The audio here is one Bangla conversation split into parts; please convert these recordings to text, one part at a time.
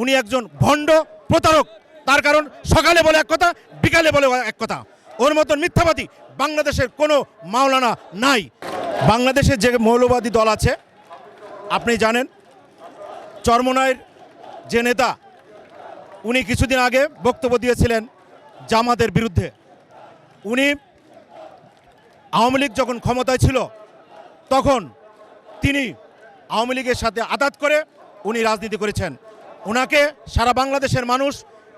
উনি একজন ভণ্ড প্রতারক। তার কারণ সকালে বলে এক কথা, বিকালে বলে এক কথা। ওর মতন মিথ্যাবাদী বাংলাদেশের কোনো মাওলানা নাই। বাংলাদেশে যে মৌলবাদী দল আছে, আপনি জানেন চরমনায়ের যে নেতা, উনি কিছুদিন আগে বক্তব্য দিয়েছিলেন জামাতের বিরুদ্ধে। উনি আওয়ামী লীগ যখন ক্ষমতায় ছিল, তখন তিনি আওয়ামী লীগের সাথে আঘাত করে উনি রাজনীতি করেছেন। ওনাকে সারা বাংলাদেশের মানুষ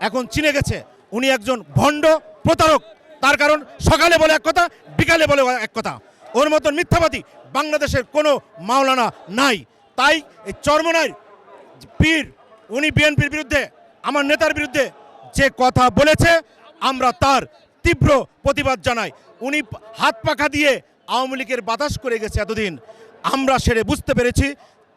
এখন চিনে গেছে। উনি একজন ভণ্ড প্রতারক। তার কারণ সকালে বলে এক কথা, বিকালে বলে এক কথা। ওর মতন মিথ্যাবাদী বাংলাদেশের কোনো মাওলানা নাই। তাই এই চরমনায় পীর, উনি বিএনপির বিরুদ্ধে, আমার নেতার বিরুদ্ধে যে কথা বলেছে, আমরা তার তীব্র প্রতিবাদ জানাই। উনি হাত পাখা দিয়ে আওয়ামী লীগের বাতাস করে গেছে এতদিন। আমরা সেরে বুঝতে পেরেছি।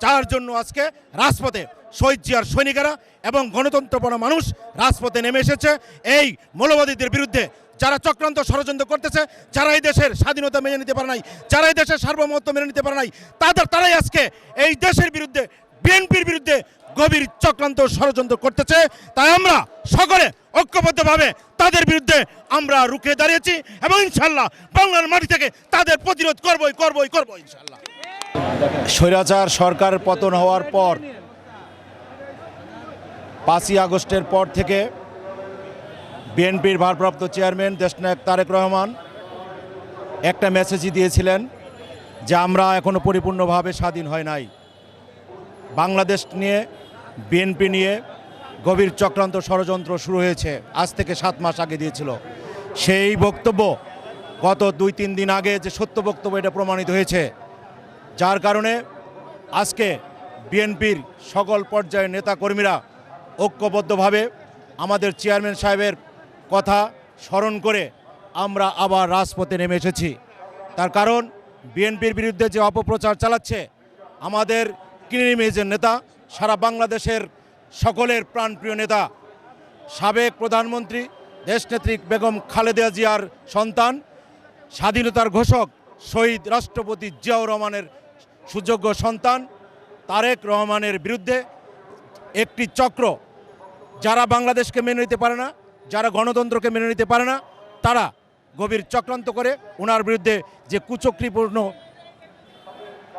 যার জন্য আজকে রাজপথে শহীদ জিয়ার সৈনিকেরা এবং গণতন্ত্রপরা মানুষ রাজপথে নেমে এসেছে। এই মৌলবাদীদের বিরুদ্ধে যারা চক্রান্ত ষড়যন্ত্র করতেছে, যারা এই দেশের স্বাধীনতা মেনে নিতে পারে নাই, যারা এই দেশের সার্বভৌমত্ব মেনে নিতে পারে নাই, তাদের, তারাই আজকে এই দেশের বিরুদ্ধে, বিএনপির বিরুদ্ধে গভীর চক্রান্ত ষড়যন্ত্র করতেছে। তাই আমরা সকলে ঐক্যবদ্ধভাবে তাদের বিরুদ্ধে আমরা রুখে দাঁড়িয়েছি এবং ইনশাল্লাহ বাংলার মাটি থেকে তাদের প্রতিরোধ করবই করবই করব ইনশাল্লাহ স্বৈরাচার সরকার পতন হওয়ার পর পাঁচই আগস্টের পর থেকে বিএনপির ভারপ্রাপ্ত চেয়ারম্যান দেশনায়ক তারেক রহমান একটা মেসেজই দিয়েছিলেন যে আমরা এখনও পরিপূর্ণভাবে স্বাধীন হয় নাই। বাংলাদেশ নিয়ে, বিএনপি নিয়ে গভীর চক্রান্ত ষড়যন্ত্র শুরু হয়েছে, আজ থেকে সাত মাস আগে দিয়েছিল। সেই বক্তব্য গত দুই তিন দিন আগে যে সত্য বক্তব্য এটা প্রমাণিত হয়েছে, যার কারণে আজকে বিএনপির সকল পর্যায়ের নেতাকর্মীরা ঐক্যবদ্ধভাবে আমাদের চেয়ারম্যান সাহেবের কথা স্মরণ করে আমরা আবার রাজপথে নেমে এসেছি। তার কারণ, বিএনপির বিরুদ্ধে যে অপপ্রচার চালাচ্ছে, আমাদের কিনিমেজের নেতা, সারা বাংলাদেশের সকলের প্রাণপ্রিয় নেতা, সাবেক প্রধানমন্ত্রী, দেশনেত্রী বেগম খালেদা জিয়ার সন্তান, স্বাধীনতার ঘোষক শহীদ রাষ্ট্রপতি জিয়াউর রহমানের সুযোগ্য সন্তান, তারেক রহমানের বিরুদ্ধে একটি চক্র। যারা বাংলাদেশকে মেনে নিতে পারে না, যারা গণতন্ত্রকে মেনে নিতে পারে না, তারা গভীর চক্রান্ত করে ওনার বিরুদ্ধে যে কুচক্রিপূর্ণ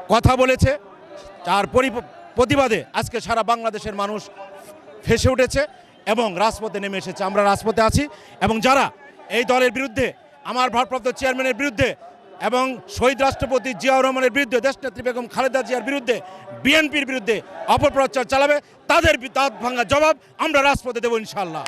কথা বলেছে, তার পরি- প্রতিবাদে আজকে সারা বাংলাদেশের মানুষ ফেসে উঠেছে এবং রাজপথে নেমে এসেছে। আমরা রাজপথে আছি এবং যারা এই দলের বিরুদ্ধে, আমার ভারপ্রাপ্ত চেয়ারম্যানের বিরুদ্ধে এবং শহীদ রাষ্ট্রপতি জিয়াউর রহমানের বিরুদ্ধে দেশনেত্রী বেগম খালেদা জিয়ার বিরুদ্ধে বিএনপির বিরুদ্ধে অপপ্রচার চালাবে, তাদের দাঁত ভাঙা জবাব আমরা রাজপথে দেবো ইনশাল্লাহ